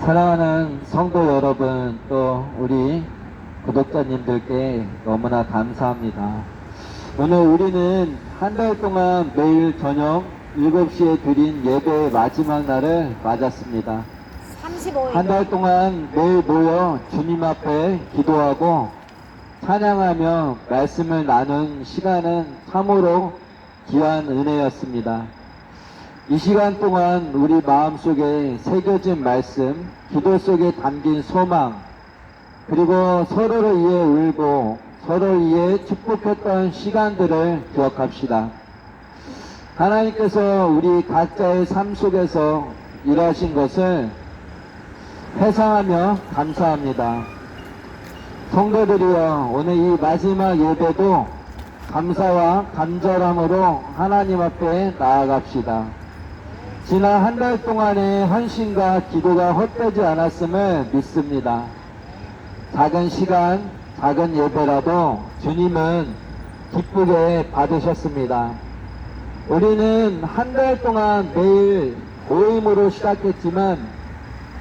사랑하는 성도 여러분, 또 우리 구독자님들께 너무나 감사합니다. 오늘 우리는 한 달 동안 매일 저녁 7시에 드린 예배의 마지막 날을 맞았습니다. 35일. 한달 동안 매일 모여 주님 앞에 기도하고 찬양하며 말씀을 나눈 시간은 참으로 귀한 은혜였습니다. 이 시간 동안 우리 마음속에 새겨진 말씀, 기도 속에 담긴 소망, 그리고 서로를 위해 울고 서로를 위해 축복했던 시간들을 기억합시다. 하나님께서 우리 각자의 삶 속에서 일하신 것을 회상하며 감사합니다. 성도들이여 오늘 이 마지막 예배도 감사와 간절함으로 하나님 앞에 나아갑시다. 지난 한 달 동안의 헌신과 기도가 헛되지 않았음을 믿습니다. 작은 시간, 작은 예배라도 주님은 기쁘게 받으셨습니다. 우리는 한 달 동안 매일 모임으로 시작했지만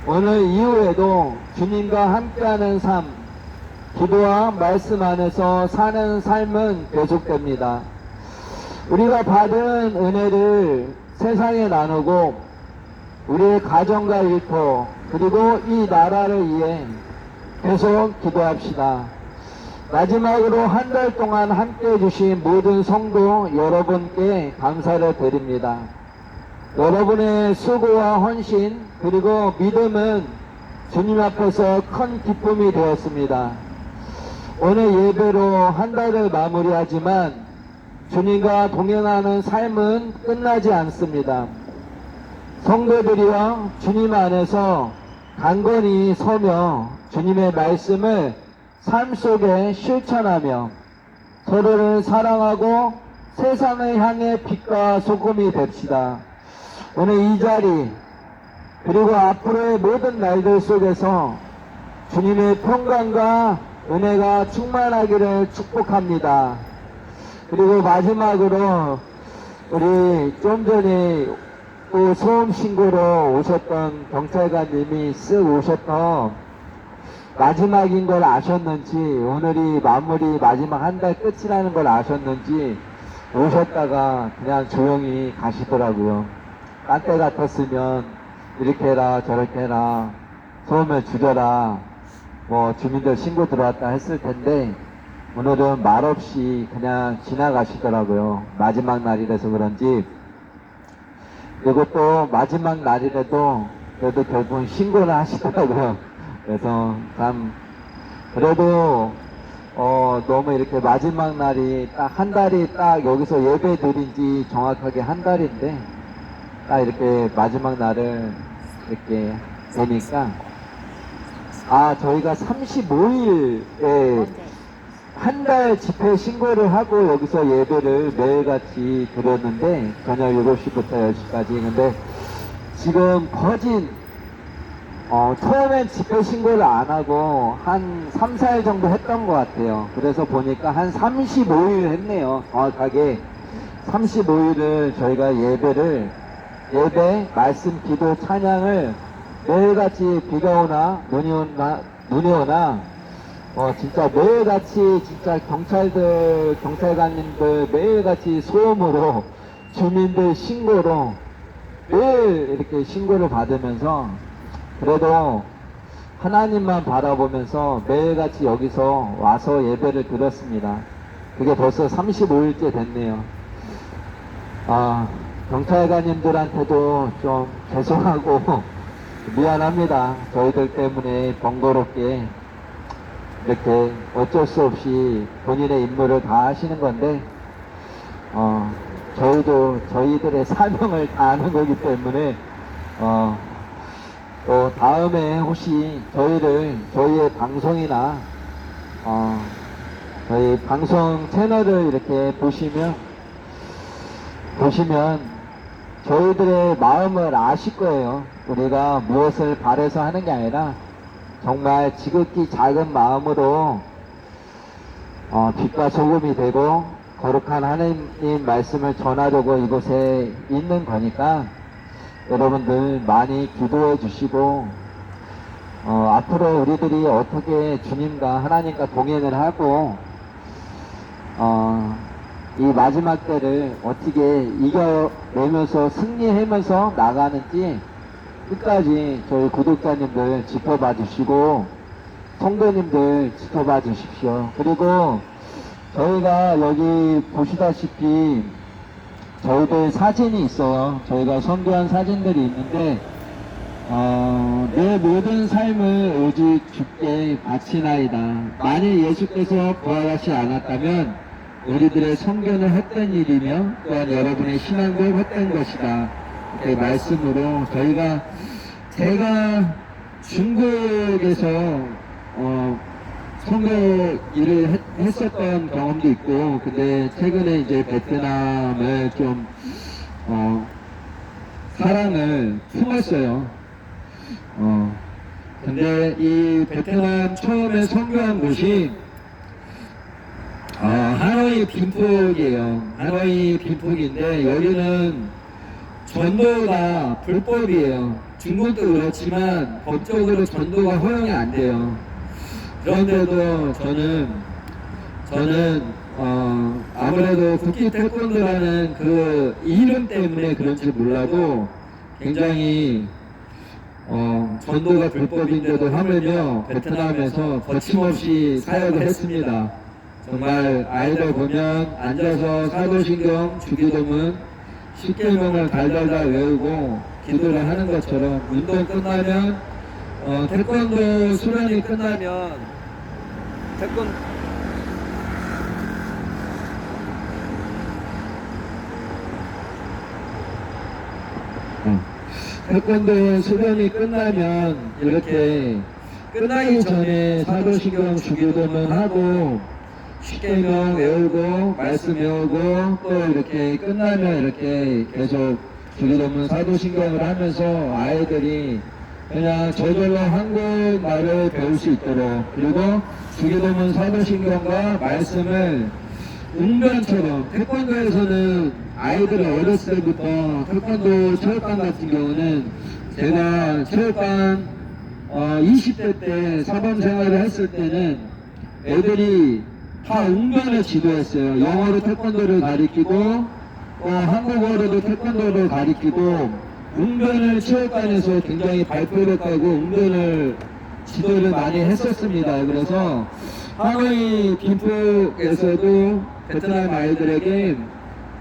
오늘 이후에도 주님과 함께하는 삶, 기도와 말씀 안에서 사는 삶은 계속됩니다. 우리가 받은 은혜를 세상에 나누고 우리의 가정과 일터 그리고 이 나라를 위해 계속 기도합시다. 마지막으로 한 달 동안 함께 해주신 모든 성도 여러분께 감사를 드립니다. 여러분의 수고와 헌신 그리고 믿음은 주님 앞에서 큰 기쁨이 되었습니다. 오늘 예배로 한 달을 마무리하지만 주님과 동행하는 삶은 끝나지 않습니다. 성도들이여 주님 안에서 강건히 서며 주님의 말씀을 삶 속에 실천하며 서로를 사랑하고 세상을 향해 빛과 소금이 됩시다. 오늘 이 자리 그리고 앞으로의 모든 날들 속에서 주님의 평강과 은혜가 충만하기를 축복합니다. 그리고 마지막으로 우리 좀 전에 또 소음 신고로 오셨던 경찰관님이 쓱 오셨던 마지막인 걸 아셨는지 오늘이 마무리 마지막 한 달 끝이라는 걸 아셨는지 오셨다가 그냥 조용히 가시더라고요. 딴때 같았으면 이렇게 해라 저렇게 해라 소음을 줄여라 뭐 주민들 신고 들어왔다 했을 텐데 오늘은 말없이 그냥 지나가시더라고요. 마지막 날이라서 그런지 또 마지막 날이라도 그래도 결국은 신고를 하시더라고요. 그래서 참 그래도 어 너무 이렇게 마지막 날이 딱 한 달이 딱 여기서 예배 드린 지 정확하게 한 달인데 딱 이렇게 마지막 날을 이렇게 되니까 아 저희가 35일에 언제? 한 달 집회 신고를 하고 여기서 예배를 매일같이 드렸는데 저녁 7시부터 10시까지 근데 지금 거진 어, 처음엔 집회 신고를 안 하고 한 3, 4일 정도 했던 것 같아요. 그래서 보니까 한 35일 했네요. 정확하게 35일을 저희가 예배를 예배, 말씀, 기도, 찬양을 매일같이 비가 오나 눈이 오나 눈이 오나 어 진짜 매일같이 진짜 경찰들 경찰관님들 매일같이 소음으로 주민들 신고로 매일 이렇게 신고를 받으면서 그래도 하나님만 바라보면서 매일같이 여기서 와서 예배를 드렸습니다. 그게 벌써 35일째 됐네요. 아, 경찰관님들한테도 좀 죄송하고 미안합니다. 저희들 때문에 번거롭게 이렇게 어쩔 수 없이 본인의 임무를 다 하시는 건데, 어, 저희도 저희들의 사명을 다하는 거기 때문에, 어, 또 다음에 혹시 저희를 저희의 방송이나 어, 저희 방송 채널을 이렇게 보시면 보시면 저희들의 마음을 아실 거예요. 우리가 무엇을 바래서 하는 게 아니라 정말 지극히 작은 마음으로 어, 빛과 소금이 되고 거룩한 하나님 말씀을 전하려고 이곳에 있는 거니까 여러분들 많이 기도해 주시고 어, 앞으로 우리들이 어떻게 주님과 하나님과 동행을 하고 어, 이 마지막 때를 어떻게 이겨내면서 승리하면서 나가는지 끝까지 저희 구독자님들 지켜봐 주시고 성도님들 지켜봐 주십시오. 그리고 저희가 여기 보시다시피 저희들 사진이 있어요. 저희가 선교한 사진들이 있는데 어, 내 모든 삶을 오직 주께 바치나이다. 만일 예수께서 부활하지 않았다면 우리들의 성견을 헛된 일이며 또한 여러분의 신앙도 헛된 것이다. 이렇게 말씀으로 저희가 제가 중국에서 어, 선교 일을 했, 했었던 경험도 있고 근데 최근에 이제 베트남을 좀 어, 사랑을 품었어요. 어, 근데 이 베트남 처음에 선교한 곳이 어, 하노이 빈폭이에요. 하노이 빈폭인데 여기는 전도가 불법이에요. 중국도 그렇지만 법적으로 전도가 허용이 안 돼요. 그런데도 저는 저는 어, 아무래도 국기 태권도라는 그 이름 때문에 그런지 몰라도 굉장히 어, 전도가 불법인데도 하면요 베트남에서 거침없이 사역을 했습니다. 정말 아이들 보면 앉아서 사도신경 주기도문 10개명을 달달달 외우고 기도를 하는 것처럼 운동 끝나면 어, 태권도 수련이 끝나면 태권 응. 태권도 수련이 끝나면 이렇게 끝나기 전에 사도신경 주기도문 하고 십계명 외우고 말씀 외우고 또 이렇게 끝나면 이렇게 계속 주기도문 사도신경을 하면서 아이들이 그냥 저절로 한국말을 배울 수 있도록 그리고 주기도문 사도신경과 말씀을 웅변처럼 태권도에서는 아이들이 어렸을 때부터 태권도 체육관 같은 경우는 제가 체육관 어, 20대 때 사범 생활을 했을 때는 애들이 다 웅변을 지도했어요. 영어로 태권도를 가리키고 어, 한국어로도 태권도를 가리키고 웅변을 체육관에서 굉장히 발표를 하고 웅변을 지도를 많이 했었습니다. 그래서 하노이 빈폭에서도 베트남 아이들에게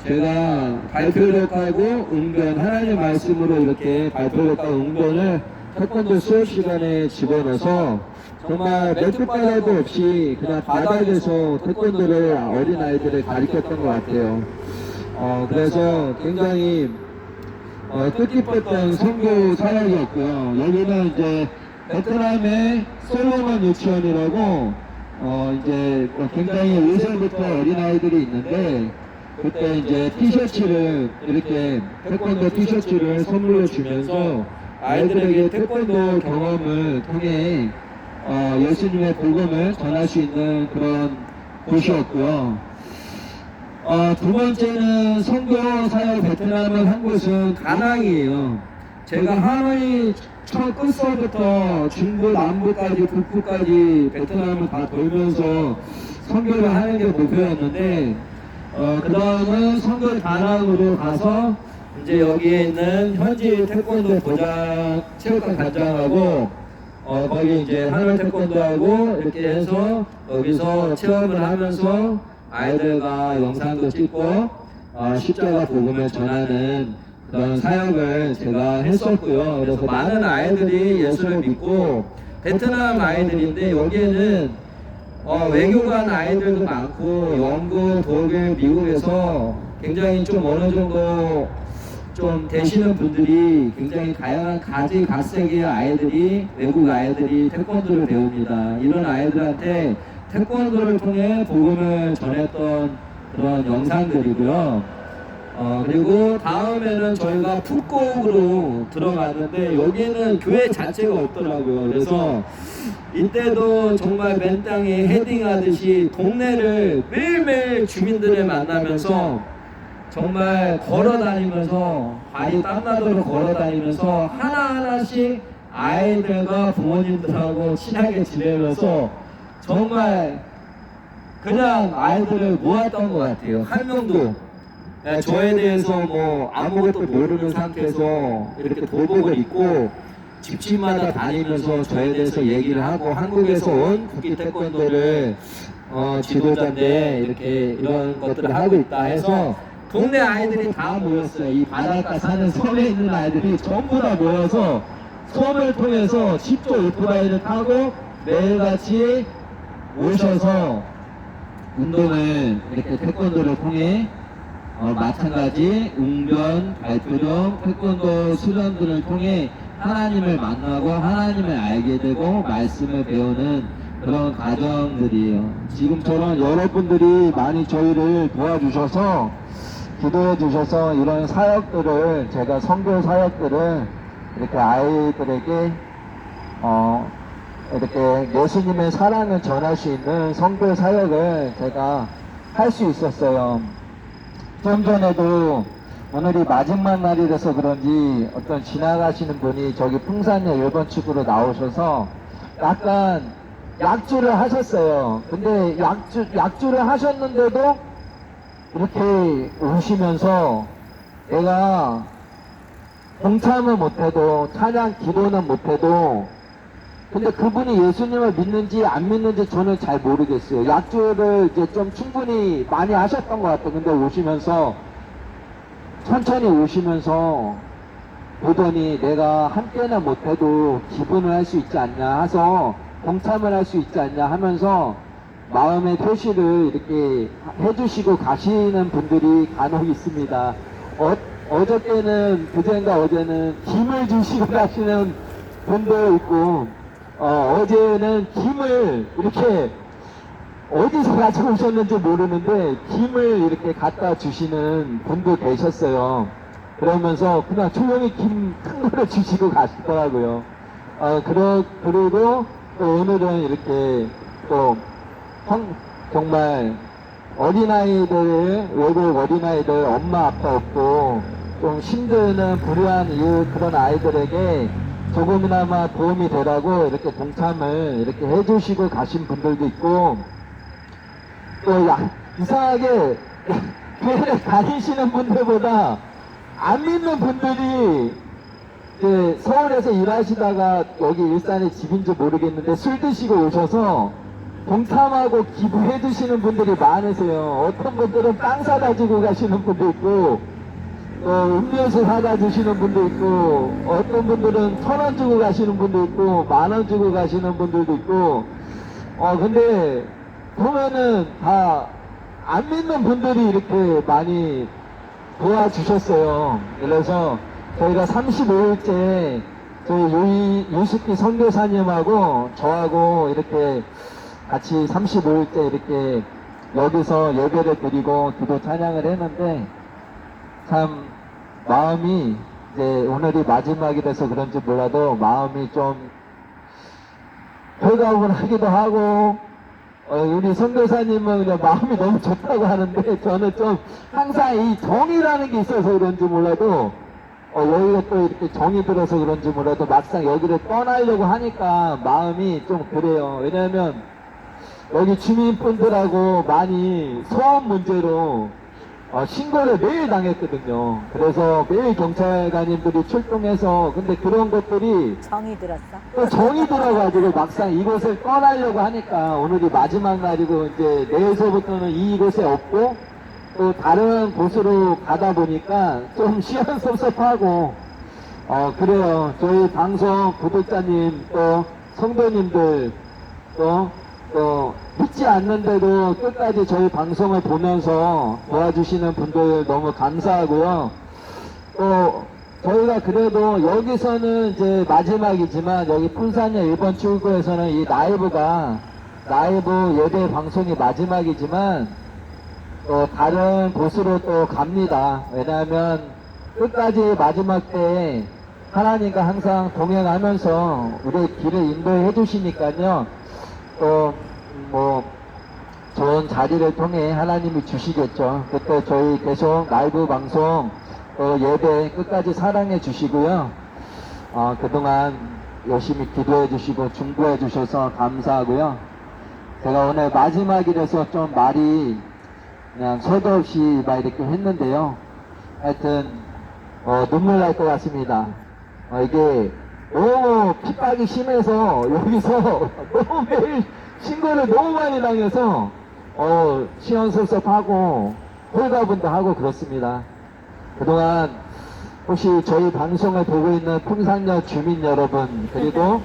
제가 발표를 하고 웅변 하나님 말씀으로 이렇게 발표를 하고 웅변을 태권도 수업 시간에 집어넣어서 정말 몇두 바닥도 없이 그냥 바닥에서 태권도를 어린 아이들을 가르쳤던 것 같아요. 어, 그래서 굉장히 어, 뜻깊었던 선교 사역이었고요. 여기는 이제 베트남의 솔로몬 유치원이라고 어, 이제 뭐 굉장히 5살부터 어린아이들이 있는데 그때 이제 티셔츠를 이렇게 태권도 티셔츠를 선물로 주면서 아이들에게 태권도 경험을 통해 어, 예수님의 복음을 전할 수 있는 그런 곳이었고요. 어, 두 번째는 선교 사역 베트남을 한 곳은 다낭이에요. 제가 하노이 첫 끝서부터 중부 남부까지 북부까지 베트남을 다 돌면서 선교를 하는 게 목표였는데 어, 그 다음은 선교 다낭으로 가서 이제 여기에 있는 현지 태권도 도장 체육관 관장하고 어, 거기 이제 하늘 태권도하고 이렇게 해서 여기서 체험을 하면서 아이들과 영상도 찍고 어, 십자가 복음을 전하는 그런 사역을 제가 했었고요. 그래서 많은 아이들이 예수를 믿고 베트남 아이들인데 여기에는 어, 외교관 아이들도 많고 영국, 독일, 미국에서 굉장히 좀 어느 정도 좀 되시는 분들이 굉장히 다양한 가지 각색의 아이들이 외국 아이들이 태권도를 배웁니다. 이런 아이들한테 태권도를 통해 복음을 전했던 그런 영상들이고요. 어, 그리고 다음에는 저희가 푸꾸옥으로 들어갔는데 여기는 교회 자체가 없더라고요. 그래서 이때도 정말 맨 땅에 헤딩하듯이 동네를 매일매일 주민들을 만나면서 정말 걸어 다니면서 발이 땀나도록 걸어 다니면서 하나하나씩 아이들과 부모님들하고 친하게 지내면서 정말 그냥 아이들을 모았던 것 같아요. 한 명도 네, 저에 대해서 뭐 아무것도 모르는 상태에서 이렇게 도복을 입고 집집마다 다니면서 저에 대해서 얘기를 하고 한국에서 온 국기 태권도를 어, 지도자인데 이렇게 이런 것들을 하고 있다 해서 동네 아이들이 다 모였어요. 이 바닷가 사는 섬에 있는 아이들이 전부 다 모여서 섬을 통해서 직접 오토바이를 타고 매일같이 오셔서 운동을 이렇게 태권도를 통해 어, 마찬가지 웅변, 발표령, 태권도 수련들을 통해 하나님을 만나고 하나님을 알게 되고 말씀을 배우는 그런 과정들이에요. 지금처럼 여러분들이 많이 저희를 도와주셔서 기도해 주셔서 이런 사역들을 제가 선교 사역들을 이렇게 아이들에게 어 이렇게 예수님의 사랑을 전할 수 있는 선교 사역을 제가 할 수 있었어요. 좀 전에도 오늘이 마지막 날이라서 그런지 어떤 지나가시는 분이 저기 풍산역 1번 축으로 나오셔서 약간 약주를 하셨어요. 근데 약주, 약주를 하셨는데도 이렇게 오시면서 내가 동참을 못해도 찬양 기도는 못해도 근데 그분이 예수님을 믿는지 안 믿는지 저는 잘 모르겠어요. 약주를 이제 좀 충분히 많이 하셨던 것 같아요. 근데 오시면서 천천히 오시면서 보더니 내가 함께는 못해도 기분을 할 수 있지 않냐 해서 동참을 할 수 있지 않냐 하면서 마음의 표시를 이렇게 해주시고 가시는 분들이 간혹 있습니다. 어, 어저께는 그제인가 어제는 김을 주시고 가시는 분도 있고 어, 어제는 김을 이렇게 어디서 가져오셨는지 모르는데 김을 이렇게 갖다 주시는 분도 계셨어요. 그러면서 그냥 조용히 김 큰 거를 주시고 가시더라고요. 어, 그러, 그리고 또 오늘은 이렇게 또 성- 정말 어린아이들, 외국 어린아이들 엄마 아빠 없고 좀 힘드는 불우한 이웃 그런 아이들에게 조금이나마 도움이 되라고 이렇게 동참을 이렇게 해주시고 가신 분들도 있고 또 야, 이상하게 교회 다니시는 분들보다 안 믿는 분들이 서울에서 일하시다가 여기 일산에 집인지 모르겠는데 술 드시고 오셔서 동참하고 기부해 주시는 분들이 많으세요. 어떤 분들은 빵 사다 주고 가시는 분도 있고 또 음료수 사다 주시는 분도 있고 어떤 분들은 천 원 주고 가시는 분도 있고 만 원 주고 가시는 분들도 있고 어 근데 보면은 다 안 믿는 분들이 이렇게 많이 도와주셨어요. 그래서 저희가 35일째 저희 유이, 유스키 선교사님하고 저하고 이렇게 같이 35일째 이렇게 여기서 예배를 드리고 기도 찬양을 했는데 참 마음이 이제 오늘이 마지막이 돼서 그런지 몰라도 마음이 좀 회감을 하기도 하고 어, 우리 선교사님은 그냥 마음이 너무 좋다고 하는데 저는 좀 항상 이 정이라는 게 있어서 그런지 몰라도 어, 여기가 또 이렇게 정이 들어서 그런지 몰라도 막상 여기를 떠나려고 하니까 마음이 좀 그래요. 왜냐하면 여기 주민분들하고 많이 소음 문제로 어, 신고를 매일 당했거든요. 그래서 매일 경찰관님들이 출동해서 근데 그런 것들이 정이 들었어? 또 정이 들어가지고 막상 이곳을 떠나려고 하니까 오늘이 마지막 날이고 이제 내일서부터는 이곳에 없고 또 다른 곳으로 가다 보니까 좀 시원섭섭하고 어 그래요 저희 방송 구독자님 또 성도님들 또 또 믿지 않는데도 끝까지 저희 방송을 보면서 도와주시는 분들 너무 감사하고요 또 저희가 그래도 여기서는 이제 마지막이지만 여기 푼산역 1번 출구에서는 이 라이브가 라이브 예배 방송이 마지막이지만 또 다른 곳으로 또 갑니다. 왜냐하면 끝까지 마지막 때에 하나님과 항상 동행하면서 우리 길을 인도해 주시니까요. 또뭐 좋은 자리를 통해 하나님이 주시겠죠. 그때 저희 계속 라이브 방송 또 예배 끝까지 사랑해 주시고요. 어, 그동안 열심히 기도해 주시고 중보해 주셔서 감사하고요. 제가 오늘 마지막이라서 좀 말이 그냥 서도 없이 막 이렇게 했는데요. 하여튼 어, 눈물 날 것 같습니다. 어, 이게 너무 핍박이 심해서 여기서 너무 매일 신고를 너무 많이 당해서 어, 시원섭섭하고 홀가분도 하고 그렇습니다. 그동안 혹시 저희 방송을 보고 있는 풍산역 주민 여러분 그리고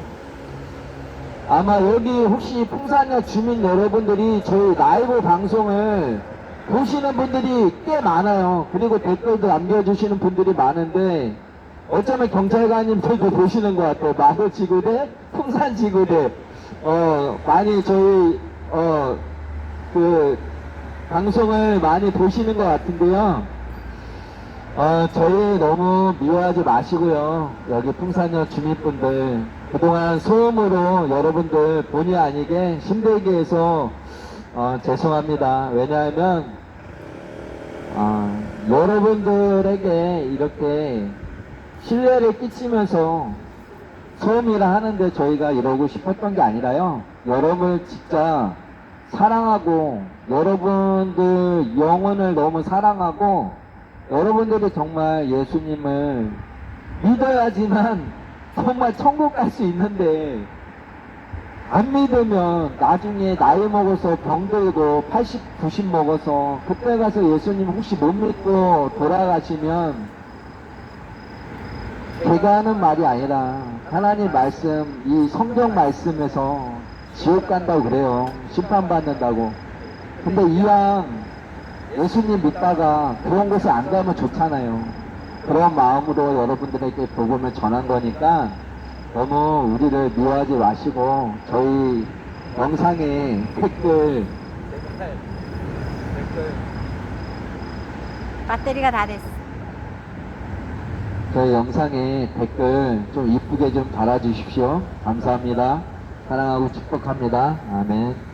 아마 여기 혹시 풍산역 주민 여러분들이 저희 라이브 방송을 보시는 분들이 꽤 많아요. 그리고 댓글도 남겨주시는 분들이 많은데 어쩌면 경찰관님들도 보시는 것 같아요. 마포지구대, 풍산지구대. 어, 많이 저희, 어, 그, 방송을 많이 보시는 것 같은데요. 어, 저희 너무 미워하지 마시고요. 여기 풍산역 주민분들. 그동안 소음으로 여러분들 본의 아니게 힘들게 해서, 어, 죄송합니다. 왜냐하면, 아, 여러분들에게 이렇게 신뢰를 끼치면서 소음이라 하는데 저희가 이러고 싶었던 게 아니라요. 여러분을 진짜 사랑하고 여러분들 영혼을 너무 사랑하고 여러분들이 정말 예수님을 믿어야지만 정말 천국 갈 수 있는데 안 믿으면 나중에 나이 먹어서 병들고 80, 90 먹어서 그때 가서 예수님 혹시 못 믿고 돌아가시면 제가 하는 말이 아니라 하나님 말씀, 이 성경 말씀에서 지옥 간다고 그래요. 심판받는다고. 근데 이왕 예수님 믿다가 그런 곳에 안 가면 좋잖아요. 그런 마음으로 여러분들에게 복음을 전한 거니까 너무 우리를 미워하지 마시고 저희 영상에 댓글 배터리가 다 됐어. 저희 영상에 댓글 좀 이쁘게 좀 달아주십시오. 감사합니다. 사랑하고 축복합니다. 아멘.